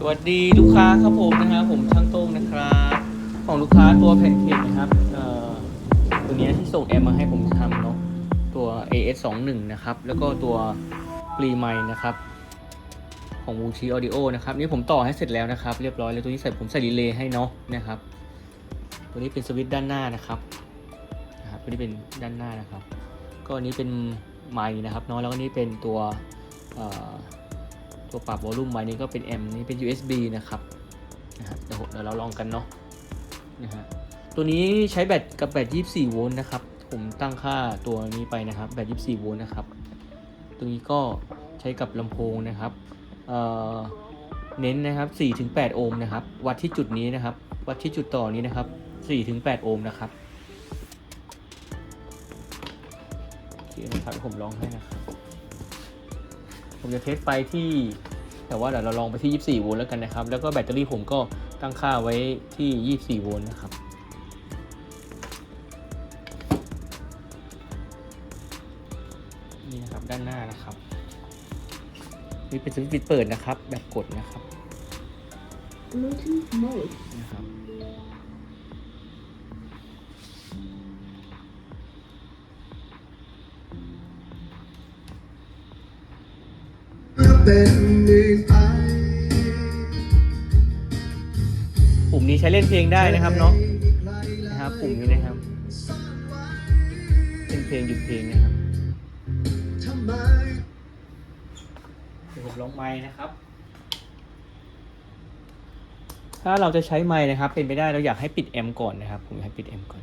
สวัสดีลูกค้าครับผมนะครับผมช่างโต้งนะครับ ของลูกค้าตัวแผ่นเค้กนะครับเอ่อตัวนี้ที่ส่งแอมมาให้ผมทำเนาะตัว AS21 นะครับ แล้วก็ตัวปรีไมนะครับ ของ w u c h i Audio นะครับ นี่ผมต่อให้เสร็จแล้วนะครับ เรียบร้อยแล้วตัวนี้ใส่ผมใส่รีเลย์ให้เนาะนะครับ ตัวนี้เป็นสวิตช์ด้านหน้านะครับนะครับตัวนี้เป็นด้านหน้านะครับ ก็อันนี้เป็นไมค์นะครับเนาะแล้วก็นี่เป็นตัวเอ่อ ตัวปรับวอลลุ่มไมค์นี่ก็เป็นแอมนี่เป็น USB นะครับนะครับเดี๋ยวเดี๋ยวเราลองกันเนาะนะฮะตัวนี้ใช้แบตกับแบต 24 โวลต์นะครับ ผมตั้งค่าตัวนี้ไปนะครับแบต 24 โวลต์นะครับ ตัวนี้ก็ใช้กับลำโพงนะครับเอ่อเน้นนะครับ4-8 โอห์มนะครับ วัดที่จุดนี้นะครับ วัดที่จุดต่อนี้นะครับ4-8 โอห์มนะครับโอเคนะครับผมลองให้นะครับ ผมจะเทสไฟที่ แต่ว่าเดี๋ยวเราลองไปที่ 24 โวลต์แล้วกันนะครับ แล้วก็แบตเตอรี่ผมก็ตั้งค่าไว้ที่ 24 โวลต์นะครับนี่นะครับด้านหน้านะครับนี่เป็นสวิตช์ปิดเปิดนะครับ แบบกดนะครับ Bluetooth mode. นะครับ เป็นหนึ่งไอปุ่มนี้ใช้เล่นเพลงได้นะครับเนาะนะครับปุ่มนี้นะครับเป็นเพลงหยุดเพลงนะครับทำไมเดี๋ยวผมลองไม้นะครับ ถ้าเราจะใช้ไม้นะครับ เป็นไปได้เราอยากให้ปิดแอมป์ก่อนนะครับ ผมอยากให้ปิดแอมป์ก่อน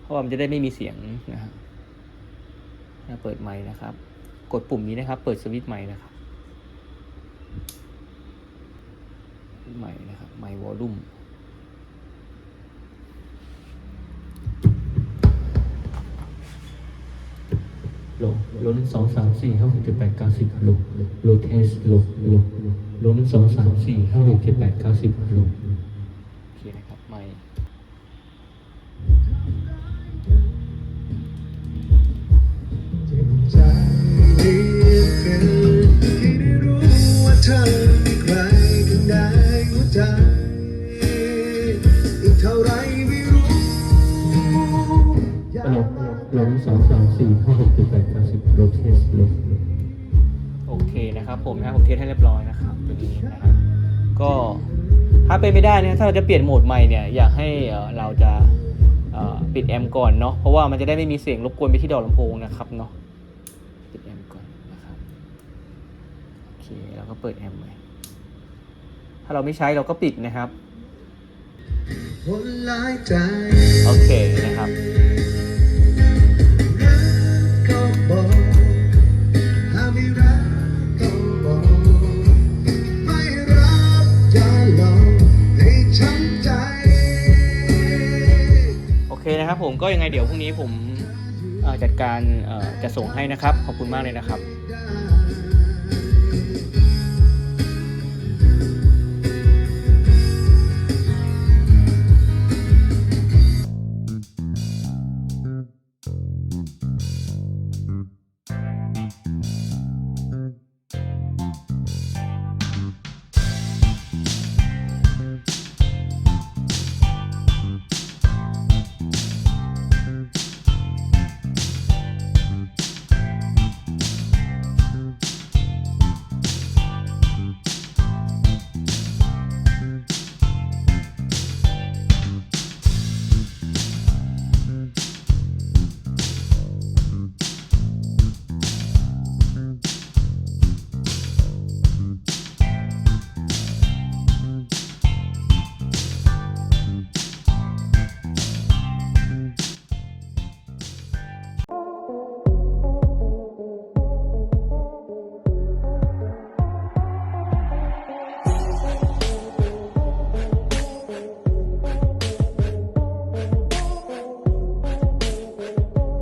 เพราะว่ามันจะได้ไม่มีเสียงนะครับถ้าเปิดไม้นะครับ กดปุ่มนี้นะครับ เปิดสวิตช์ไม้นะครับไม้นะครับไม้วอลลุ่มโลโลหนึ่งสองสามสี่ห้าหกเจ็ดแปดเก้าสิบโลโลเทสโลโลโลหนึ่งสองสามสี่ห้าหกเจ็ดแปดเก้าสิบโลโอเคนะครับไม้ ลโลงสองสามสี่ห้าหกเจ็ดแปดเก้าสิบโลเทสโลโอเคนะครับผมนะผมเทสให้เรียบร้อยนะครับตัวนี้นะครับก็ถ้าเป็นไม่ได้เนี่ยถ้าเราจะเปลี่ยนโหมดใหม่เนี่ยอยากให้เราจะปิดแอมก่อนเนาะเพราะว่ามันจะได้ไม่มีเสียงรบกวนไปที่ดอกลำโพงนะครับเนาะปิดแอมก่อนนะครับโอเคเราก็เปิดแอมป์ใหม่ถ้าเราไม่ใช้เราก็ปิดนะครับโอเคนะครับ นะครับผมก็ยังไงเดี๋ยวพรุ่งนี้ผมจัดการจะส่งให้นะครับ ขอบคุณมากเลยนะครับ